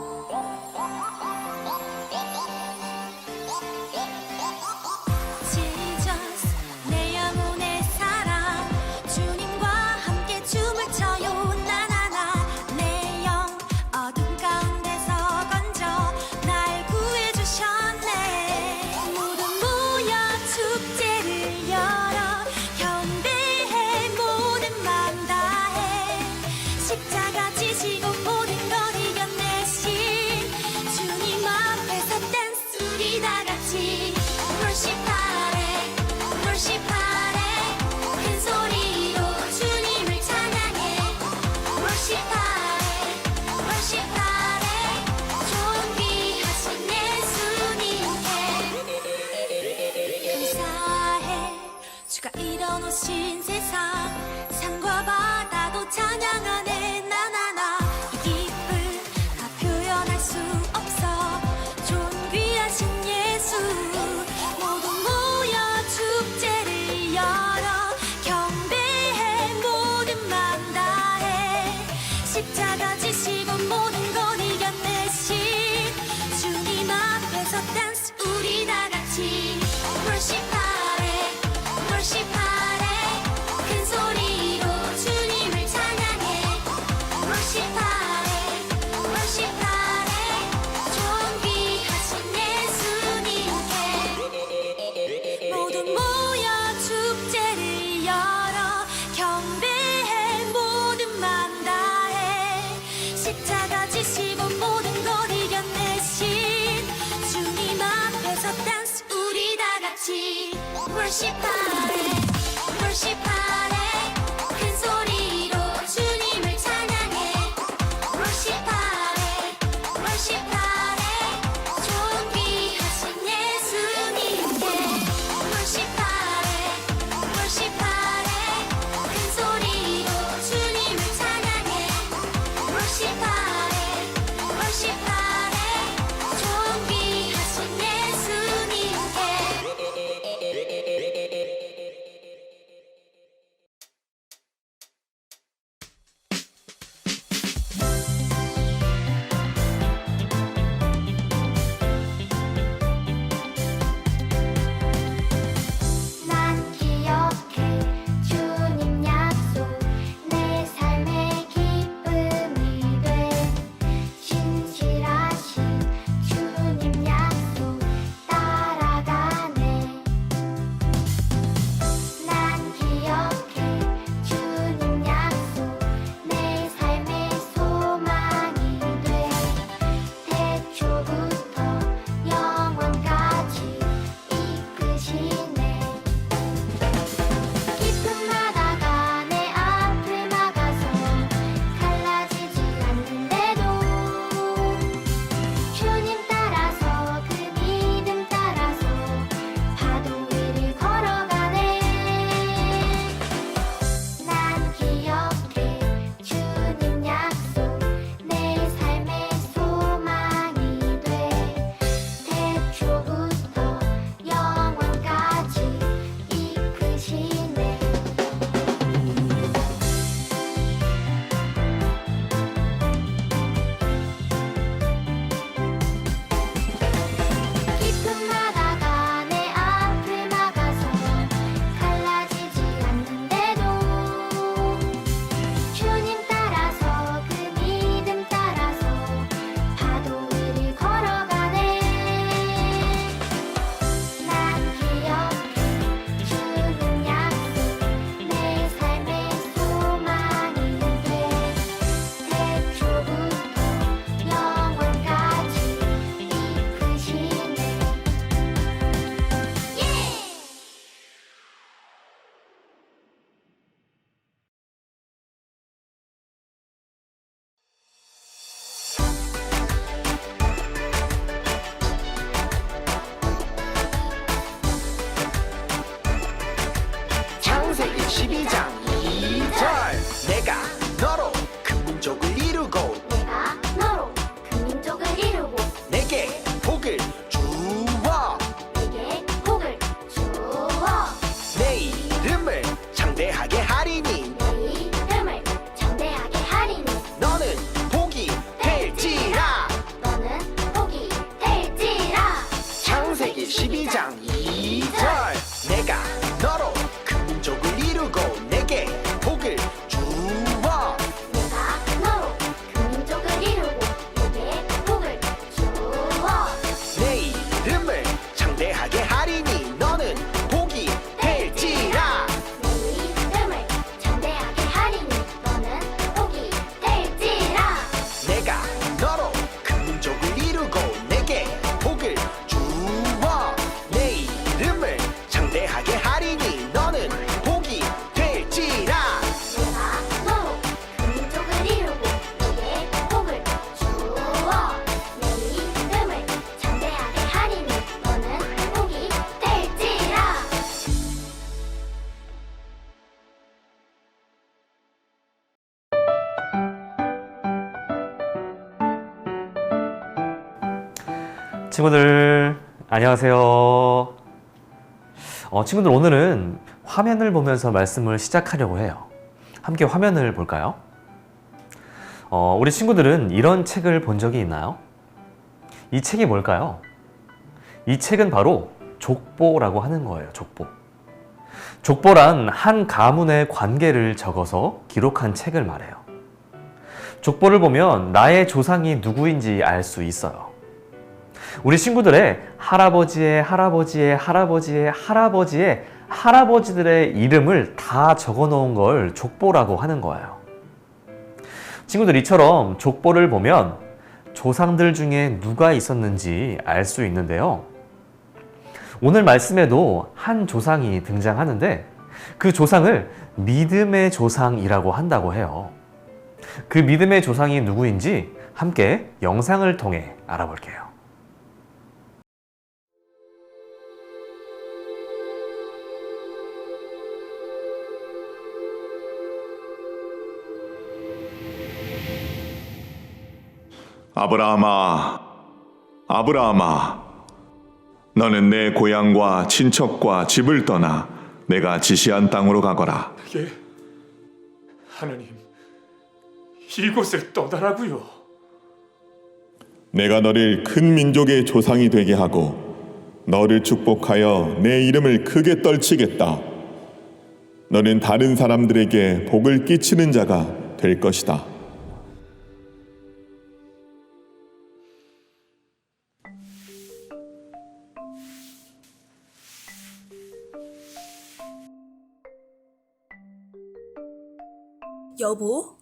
Oh. 지치고 모든 건 이겨내신 주님 앞에서 댄스 우리 다 같이 w o считать. 讲 친구들 안녕하세요. 어, 친구들 오늘은 화면을 보면서 말씀을 시작하려고 해요. 함께 화면을 볼까요? 어, 우리 친구들은 이런 책을 본 적이 있나요? 이 책이 뭘까요? 이 책은 바로 족보라고 하는 거예요. 족보. 족보란 한 가문의 관계를 적어서 기록한 책을 말해요. 족보를 보면 나의 조상이 누구인지 알 수 있어요. 우리 친구들의 할아버지의 할아버지의 할아버지의 할아버지의 할아버지들의 이름을 다 적어 놓은 걸 족보라고 하는 거예요. 친구들 이처럼 족보를 보면 조상들 중에 누가 있었는지 알 수 있는데요. 오늘 말씀에도 한 조상이 등장하는데 그 조상을 믿음의 조상이라고 한다고 해요. 그 믿음의 조상이 누구인지 함께 영상을 통해 알아볼게요. 아브라함아, 아브라함아, 너는 내 고향과 친척과 집을 떠나 내가 지시한 땅으로 가거라. 예, 하나님, 이곳을 떠나라고요. 내가 너를 큰 민족의 조상이 되게 하고 너를 축복하여 내 이름을 크게 떨치겠다. 너는 다른 사람들에게 복을 끼치는 자가 될 것이다. 여보?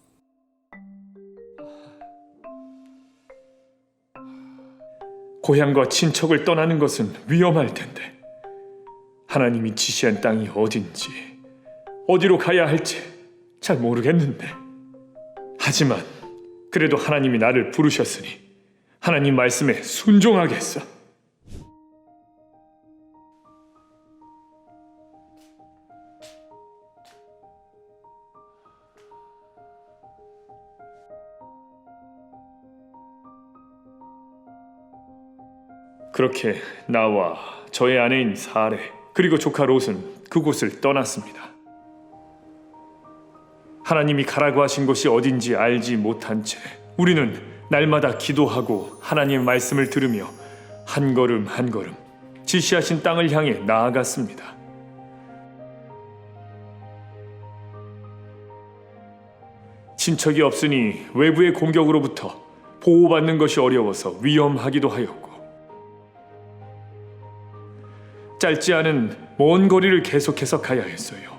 고향과 친척을 떠나는 것은 위험할 텐데 하나님이 지시한 땅이 어딘지 어디로 가야 할지 잘 모르겠는데 하지만 그래도 하나님이 나를 부르셨으니 하나님 말씀에 순종하겠어. 그렇게 나와 저의 아내인 사레 그리고 조카 롯은 그곳을 떠났습니다. 하나님이 가라고 하신 곳이 어딘지 알지 못한 채 우리는 날마다 기도하고 하나님의 말씀을 들으며 한 걸음 한 걸음 지시하신 땅을 향해 나아갔습니다. 친척이 없으니 외부의 공격으로부터 보호받는 것이 어려워서 위험하기도 하였고 짧지 않은 먼 거리를 계속해서 가야 했어요.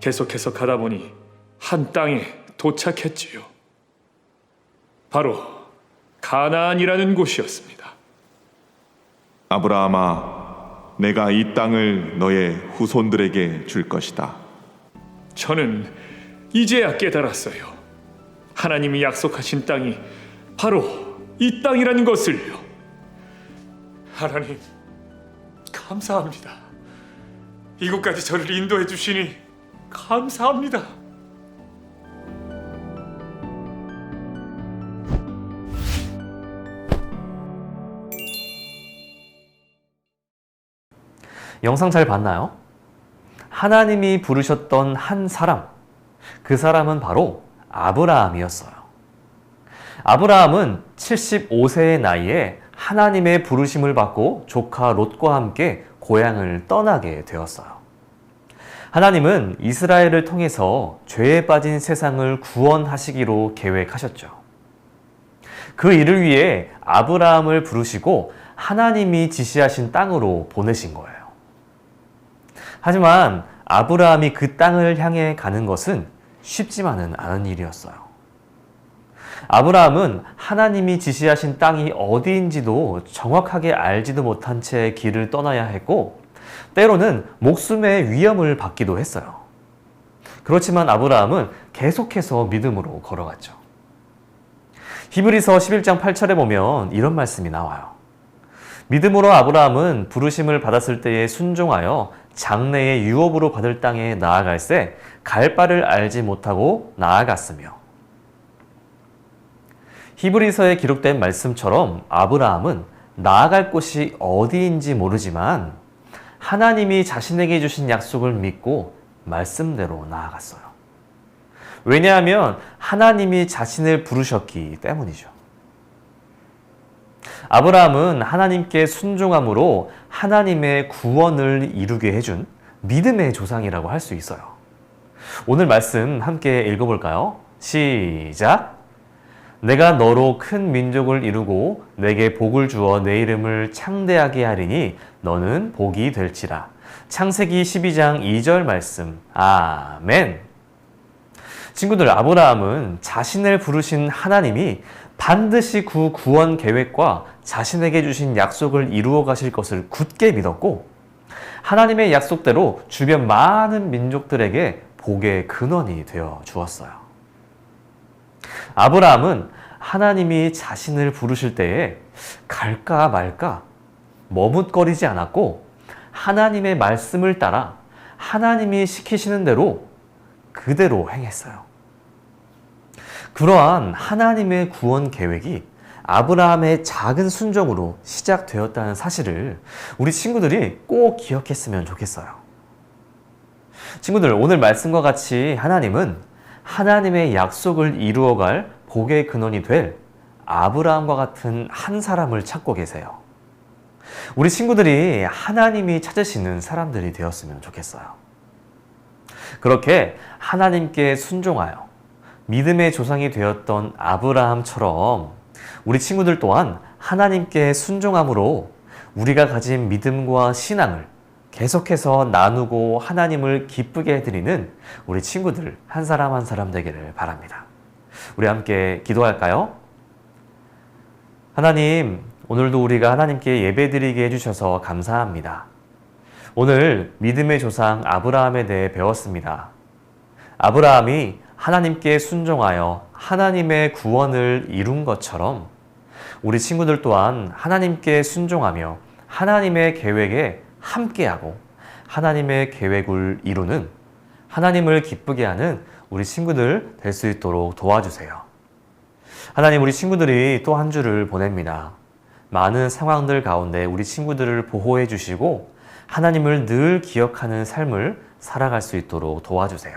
계속해서 가다 보니 한 땅에 도착했지요. 바로 가나안이라는 곳이었습니다. 아브라함아, 내가 이 땅을 너의 후손들에게 줄 것이다. 저는 이제야 깨달았어요. 하나님이 약속하신 땅이 바로 이 땅이라는 것을요. 하나님, 감사합니다. 이곳까지 저를 인도해 주시니 감사합니다. 영상 잘 봤나요? 하나님이 부르셨던 한 사람, 그 사람은 바로 아브라함이었어요. 아브라함은 75세의 나이에 하나님의 부르심을 받고 조카 롯과 함께 고향을 떠나게 되었어요. 하나님은 이스라엘을 통해서 죄에 빠진 세상을 구원하시기로 계획하셨죠. 그 일을 위해 아브라함을 부르시고 하나님이 지시하신 땅으로 보내신 거예요. 하지만 아브라함이 그 땅을 향해 가는 것은 쉽지만은 않은 일이었어요. 아브라함은 하나님이 지시하신 땅이 어디인지도 정확하게 알지도 못한 채 길을 떠나야 했고, 때로는 목숨의 위험을 받기도 했어요. 그렇지만 아브라함은 계속해서 믿음으로 걸어갔죠. 히브리서 11장 8절에 보면 이런 말씀이 나와요. 믿음으로 아브라함은 부르심을 받았을 때에 순종하여 장래의 유업으로 받을 땅에 나아갈 새 갈 바를 알지 못하고 나아갔으며 히브리서에 기록된 말씀처럼 아브라함은 나아갈 곳이 어디인지 모르지만 하나님이 자신에게 주신 약속을 믿고 말씀대로 나아갔어요. 왜냐하면 하나님이 자신을 부르셨기 때문이죠. 아브라함은 하나님께 순종함으로 하나님의 구원을 이루게 해준 믿음의 조상이라고 할 수 있어요. 오늘 말씀 함께 읽어볼까요? 시작! 내가 너로 큰 민족을 이루고 내게 복을 주어 내 이름을 창대하게 하리니 너는 복이 될지라. 창세기 12장 2절 말씀. 아멘. 친구들, 아브라함은 자신을 부르신 하나님이 반드시 그 구원 계획과 자신에게 주신 약속을 이루어 가실 것을 굳게 믿었고, 하나님의 약속대로 주변 많은 민족들에게 복의 근원이 되어 주었어요. 아브라함은 하나님이 자신을 부르실 때에 갈까 말까 머뭇거리지 않았고 하나님의 말씀을 따라 하나님이 시키시는 대로 그대로 행했어요. 그러한 하나님의 구원 계획이 아브라함의 작은 순종으로 시작되었다는 사실을 우리 친구들이 꼭 기억했으면 좋겠어요. 친구들, 오늘 말씀과 같이 하나님은 하나님의 약속을 이루어갈 복의 근원이 될 아브라함과 같은 한 사람을 찾고 계세요. 우리 친구들이 하나님이 찾으시는 사람들이 되었으면 좋겠어요. 그렇게 하나님께 순종하여 믿음의 조상이 되었던 아브라함처럼 우리 친구들 또한 하나님께 순종함으로 우리가 가진 믿음과 신앙을 계속해서 나누고 하나님을 기쁘게 해드리는 우리 친구들 한 사람 한 사람 되기를 바랍니다. 우리 함께 기도할까요? 하나님, 오늘도 우리가 하나님께 예배드리게 해주셔서 감사합니다. 오늘 믿음의 조상 아브라함에 대해 배웠습니다. 아브라함이 하나님께 순종하여 하나님의 구원을 이룬 것처럼 우리 친구들 또한 하나님께 순종하며 하나님의 계획에 함께하고 하나님의 계획을 이루는 하나님을 기쁘게 하는 우리 친구들 될 수 있도록 도와주세요. 하나님, 우리 친구들이 또 한 주를 보냅니다. 많은 상황들 가운데 우리 친구들을 보호해 주시고 하나님을 늘 기억하는 삶을 살아갈 수 있도록 도와주세요.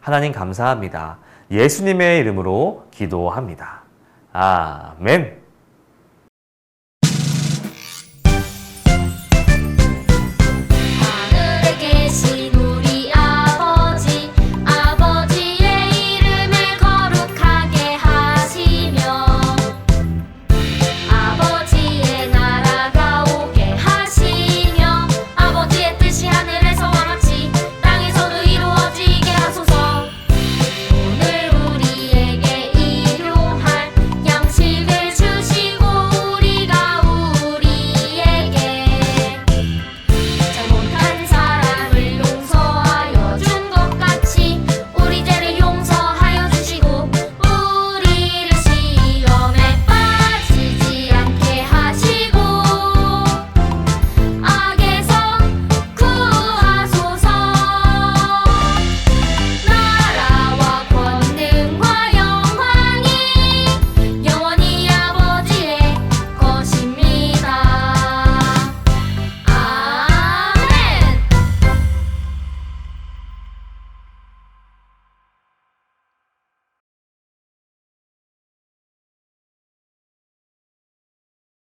하나님 감사합니다. 예수님의 이름으로 기도합니다. 아멘.